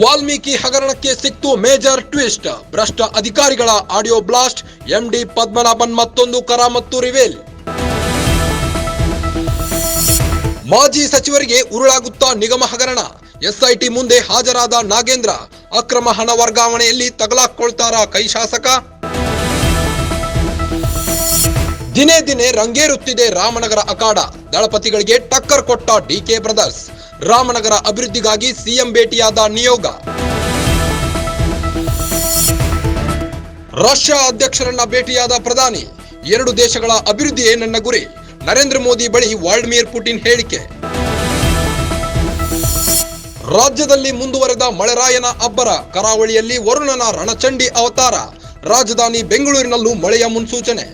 ವಾಲ್ಮೀಕಿ ಹಗರಣಕ್ಕೆ ಸಿಕ್ತು major twist. ಭ್ರಷ್ಟ ಅಧಿಕಾರಿಗಳ ಆಡಿಯೋ ಬ್ಲಾಸ್ಟ್. ಎಂಡಿ ಪದ್ಮನಾಭನ್ ಮತ್ತೊಂದು ಕರಾಮತ್ತು ರಿವೇಲ್. ಮಾಜಿ ಸಚಿವರಿಗೆ ಉರುಳಾಗುತ್ತಾ ನಿಗಮ ಹಗರಣ. ಎಸ್ಐಟಿ ಮುಂದೆ ಹಾಜರಾದ ನಾಗೇಂದ್ರ. ಅಕ್ರಮ ಹಣ ವರ್ಗಾವಣೆಯಲ್ಲಿ ತಗಲಾಕೊಳ್ತಾರ ಕೈ ಶಾಸಕ? ದಿನೇ ದಿನೇ ರಂಗೇರುತ್ತಿದೆ ರಾಮನಗರ ಅಖಾಡ. ದಳಪತಿಗಳಿಗೆ ಟಕ್ಕರ್ ಕೊಟ್ಟ ಡಿಕೆ ಬ್ರದರ್ಸ್. ರಾಮನಗರ ಅಭಿವೃದ್ಧಿಗಾಗಿ ಸಿಎಂ ಭೇಟಿಯಾದ ನಿಯೋಗ. ರಷ್ಯಾ ಅಧ್ಯಕ್ಷರನ್ನ ಭೇಟಿಯಾದ ಪ್ರಧಾನಿ, ಎರಡು ದೇಶಗಳ ಅಭಿವೃದ್ಧಿಯೇ ನನ್ನ ಗುರಿ? ನರೇಂದ್ರ ಮೋದಿ ಬಳಿ ವಾಲ್ಡಿಮಿರ್ ಪುಟಿನ್ ಹೇಳಿಕೆ. ರಾಜ್ಯದಲ್ಲಿ ಮುಂದುವರೆದ ಮಳೆರಾಯನ ಅಬ್ಬರ, ಕರಾವಳಿಯಲ್ಲಿ ವರುಣನ ರಣಚಂಡಿ ಅವತಾರ, ರಾಜಧಾನಿ ಬೆಂಗಳೂರಿನಲ್ಲೂ ಮಳೆಯ ಮುನ್ಸೂಚನೆ.